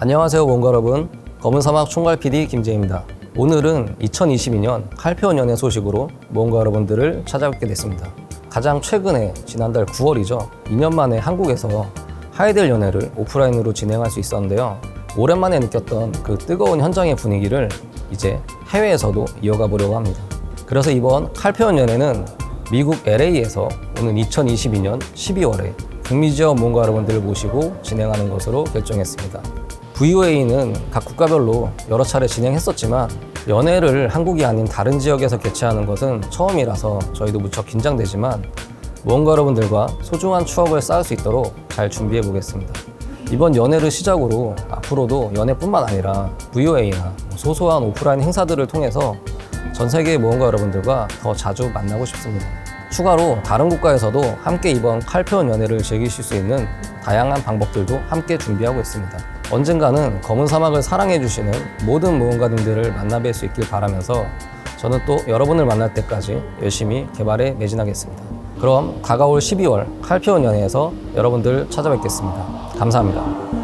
안녕하세요 모험가 여러분. 검은 사막 총괄 PD 김재입니다. 오늘은 2022년 칼페온 연애 소식으로 모험가 여러분들을 찾아뵙게 됐습니다. 가장 최근에 지난달 9월이죠. 2년 만에 한국에서 하이델 연애를 오프라인으로 진행할 수 있었는데요. 오랜만에 느꼈던 그 뜨거운 현장의 분위기를 이제 해외에서도 이어가 보려고 합니다. 그래서 이번 칼페온 연애는 미국 LA에서 오는 2022년 12월에 북미 지역 모험가 여러분들을 모시고 진행하는 것으로 결정했습니다. VOA는 각 국가별로 여러 차례 진행했었지만 연애를 한국이 아닌 다른 지역에서 개최하는 것은 처음이라서 저희도 무척 긴장되지만 모험가 여러분들과 소중한 추억을 쌓을 수 있도록 잘 준비해 보겠습니다. 이번 연애를 시작으로 앞으로도 연애뿐만 아니라 VOA나 소소한 오프라인 행사들을 통해서 전 세계의 모험가 여러분들과 더 자주 만나고 싶습니다. 추가로 다른 국가에서도 함께 이번 칼페온 연애를 즐기실 수 있는 다양한 방법들도 함께 준비하고 있습니다. 언젠가는 검은 사막을 사랑해주시는 모든 모험가님들을 만나뵐 수 있길 바라면서 저는 또 여러분을 만날 때까지 열심히 개발에 매진하겠습니다. 그럼 다가올 12월 칼페온 연애에서 여러분들 찾아뵙겠습니다. 감사합니다.